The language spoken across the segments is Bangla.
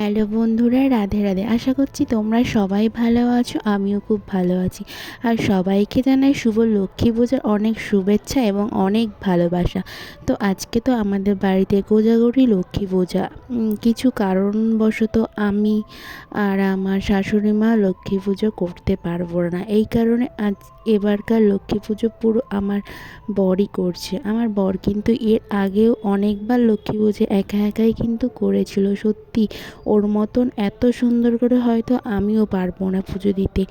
হ্যালো বন্ধুরা, রাধে রাধে। আশা করছি তোমরা সবাই ভালো আছো, আমিও খুব ভালো আছি। আর সবাইকে জানাই শুভ লক্ষ্মী পূজার অনেক শুভেচ্ছা এবং অনেক ভালোবাসা। তো আজকে তো আমাদের বাড়িতে কোজাগরি লক্ষ্মী পূজা। কিছু কারণবশত আমি আর আমার শাশুড়ি মা লক্ষ্মী পুজো করতে পারব না। এই কারণে আজ এবারকার লক্ষ্মী পুজো পুরো আমার বরই করছে। আমার বর কিন্তু এর আগেও অনেকবার লক্ষ্মী পুজো একা একাই কিন্তু করেছিল, সত্যি। ওর মতন এত সুন্দর করে হয়তো আমিও পারব না পুজো দিতে।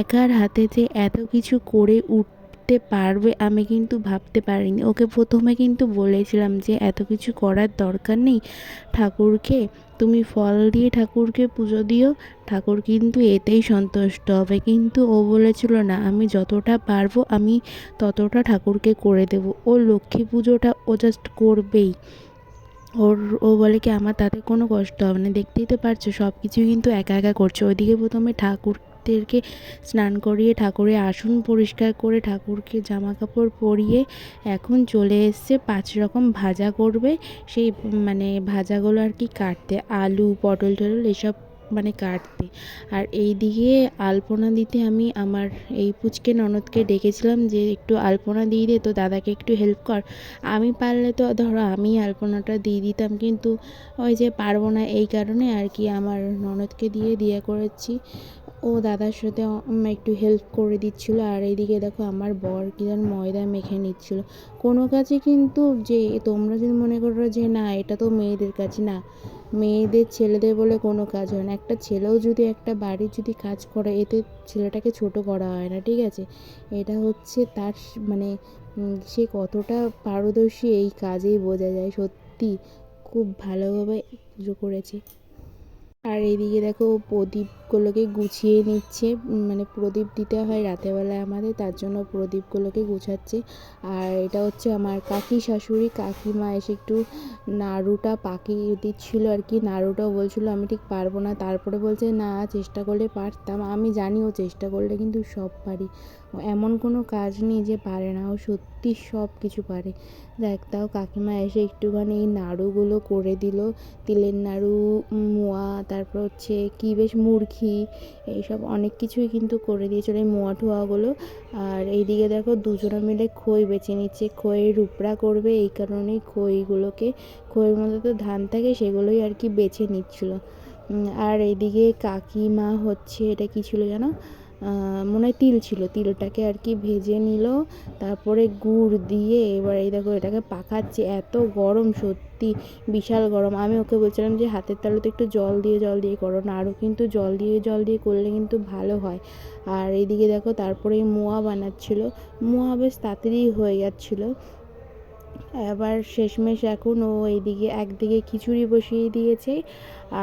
একার হাতে যে এত কিছু করে উঠতে পারবে আমি কিন্তু ভাবতে পারিনি। ওকে প্রথমে কিন্তু বলেছিলাম যে এত কিছু করার দরকার নেই। ঠাকুরকে, তুমি ফল দিয়ে ঠাকুরকে পুজো দিও, ঠাকুর কিন্তু এতেই সন্তুষ্ট হবে। কিন্তু ও বলেছিল, না, আমি যতটা পারব আমি ততটা ঠাকুরকে করে দেবো। ও লক্ষ্মী পুজোটা ও জাস্ট করবেই। ওর, ও বলে কি আমার তাতে কোনো কষ্ট হবে না, দেখতেই তো পারছ সব কিছুই কিন্তু একা একা করছে। ওইদিকে প্রথমে ঠাকুর ঠাকুরদেরকে স্নান করিয়ে ঠাকুরের আসন পরিষ্কার করে ঠাকুরকে জামা কাপড় পরিয়ে এখন চলে এসছে, পাঁচ রকম ভাজা করবে। সেই মানে ভাজাগুলো আর কি কাটতে, আলু পটল টটল এসব মানে কাটতে। আর এই দিকে আলপনা দিতে আমি আমার এই পুচকে ননদকে ডেকেছিলাম যে, একটু আলপনা দিয়ে দে, তো দাদাকে একটু হেল্প কর। আমি পারলে তো ধরো আমি আলপনাটা দিয়ে দিতাম, কিন্তু ওই যে পারব না এই কারণে আর কি আমার ননদকে দিয়ে দিয়ে করেছি। ও দাদার সাথে একটু হেল্প করে দিচ্ছিল। আর এইদিকে দেখো আমার বর কি যেন ময়দা মেখে নিচ্ছিল। কোনো কাজে কিন্তু যে তোমরা যদি মনে করো যে না, এটা তো মেয়েদের কাজ না মেয়েদের ছেলেদের বলে কোনো কাজ হয় না। একটা ছেলেও যদি একটা বাড়ির যদি কাজ করে, এতে ছেলেটাকে ছোট করা হয় না, ঠিক আছে? এটা হচ্ছে তার মানে সে কতটা পারদর্শী এই কাজেই বোঝা যায়। সত্যি খুব ভালোভাবে করেছে। আর এদিকে দেখো ও প্রদীপগুলোকে গুছিয়ে নিচ্ছে মানে প্রদীপ দিতে হয় রাতেরবেলায় আমাদের, তার জন্য প্রদীপগুলোকে গুছাচ্ছে। আর এটা হচ্ছে আমার কাকি শাশুড়ি, কাকিমা এসে একটু নাড়ুটা পাকিয়ে দিচ্ছিল আর কি, নাড়ুটাও বলছিল, আমি ঠিক পারব না। তারপরে বলছে, না, চেষ্টা করলে পারতাম। আমি জানি ও চেষ্টা করলে কিন্তু সব পারি। এমন কোনো কাজ নেই যে পারে না, ও সত্যি সব কিছু পারে। দেখ, তাও কাকিমা এসে একটুখানি এই নাড়ুগুলো করে দিল, তিলের নাড়ু, মোয়া, তারপর হচ্ছে কী বেশ মুরঘি এইসব অনেক কিছুই কিন্তু করে দিয়েছিল এই মোয়া ঠোয়াগুলো। আর এইদিকে দেখো দুজনে মিলে খই বেছে নিচ্ছে খইয়ের উপড়া করবে এই কারণেই খইগুলোকে খইয়ের মধ্যে তো ধান থাকে সেগুলোই আর কি বেছে নিচ্ছিল। আর এইদিকে কাকিমা হচ্ছে এটা কী ছিল আহ, মনে হয় তিল ছিল। তিলটাকে আর কি ভেজে নিল, তারপরে গুড় দিয়ে এবার এই দেখো এটাকে পাকাচ্ছে। এত গরম সত্যি, বিশাল গরম। আমি ওকে বলছিলাম যে হাতের তালুতে একটু জল দিয়ে জল দিয়ে করো না। আরও কিন্তু জল দিয়ে জল দিয়ে করলে কিন্তু ভালো হয়। আর এইদিকে দেখো তারপরে মোয়া বানাচ্ছিল। মোয়া বেশ তাড়াতাড়ি হয়ে যাচ্ছিল। এবার শেষমেশ এখন ও এইদিকে একদিকে খিচুড়ি বসিয়ে দিয়েছে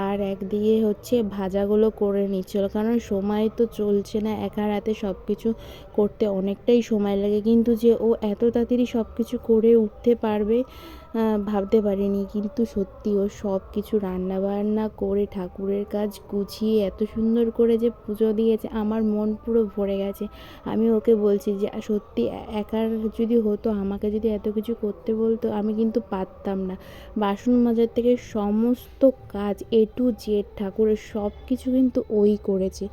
আর একদিকে হচ্ছে ভাজাগুলো করে নিচ্ছিল। কারণ সময় তো চলছে না, একা হাতে সব কিছু করতে অনেকটাই সময় লাগে। কিন্তু যে ও এত তাড়াতাড়ি সব কিছু করে উঠতে পারবে ভাবতে পারিনি। কিন্তু সত্যি ও সব কিছু রান্না বান্না করে ঠাকুরের কাজ গুছিয়ে এত সুন্দর করে যে পুজো দিয়েছে, আমার মন পুরো ভরে গেছে। আমি ওকে বলছি যে, সত্যি একার যদি হতো, আমাকে যদি এত কিছু করতে বলতো, আমি কিন্তু পারতাম না। বাসন মাজার থেকে সমস্ত কাজ এ টু জেড ঠাকুরের সব কিছু কিন্তু ওই করেছে।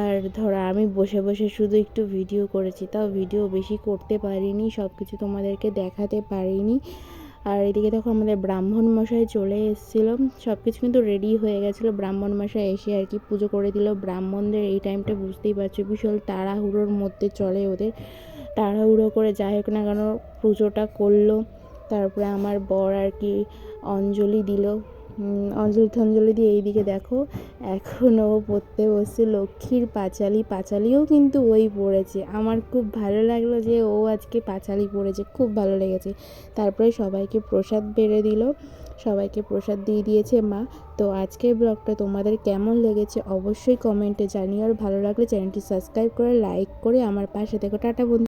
আর ধরো, আমি বসে বসে শুধু একটু ভিডিও করেছি, তাও ভিডিও বেশি করতে পারিনি সব কিছু তোমাদেরকে দেখাতে পারিনি। আর এদিকে দেখো আমাদের ব্রাহ্মণ মশাই চলে এসেছিল। সব কিছু কিন্তু রেডি হয়ে গেছিল। ব্রাহ্মণ মশাই এসে আর কি পুজো করে দিল। ব্রাহ্মণদের এই টাইমটা বুঝতেই পারছ, বিশাল তাড়াহুড়োর মধ্যে চলে ওদের। তাড়াহুড়ো করে যাই হোক না কেন পুজোটা করল। তারপরে আমার বর আর কি অঞ্জলি দিল। অঞ্জলি টঞ্জলি দিয়ে এইদিকে দেখো এখনও পড়তে বসছে লক্ষ্মীর পাঁচালি। পাঁচালিও কিন্তু ওই পড়েছে। আমার খুব ভালো লাগল যে ও আজকে পাঁচালি পড়েছে, খুব ভালো লেগেছে। তারপরে সবাইকে প্রসাদ বেড়ে দিল, সবাইকে প্রসাদ দিয়ে দিয়েছে মা। তো আজকের ব্লগটা তোমাদের কেমন লেগেছে অবশ্যই কমেন্টে জানিও। আর ভালো লাগলে চ্যানেলটি সাবস্ক্রাইব করে, লাইক করে আমার পাশে দেখো টাটা বন্ধু।